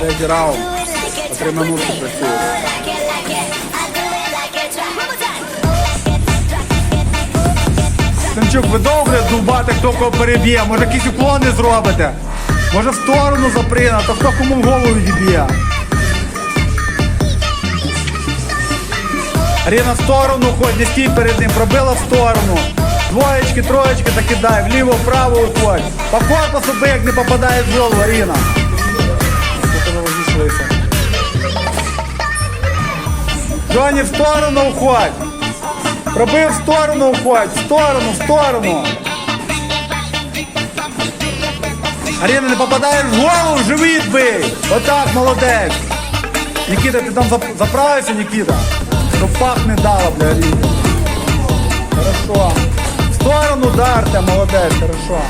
Третій раунд. По три минутки працює. Станчук, ви добре дубати, хто кого переб'є. Може якісь уклони зробите. Може в сторону заприна, то хто кому в голову відіб'є. Аріна в сторону ходь, не стій перед ним, пробила в сторону. Двоєчки, троєчки та кидай, вліво, вправо уходь. По корпусу бик не попадає в голову, Аріна. Розійшлися. Джоні, в сторону уходь. Пробив в сторону уходь, в сторону, в сторону. Аріна, не попадаєш в голову, живіт бий. Отак, молодець. Нікіта, ти там зап- заправився, Нікіта? Щоб пах не дала, бля, Аріні. Хорошо. В сторону дарте, молодець, хорошо.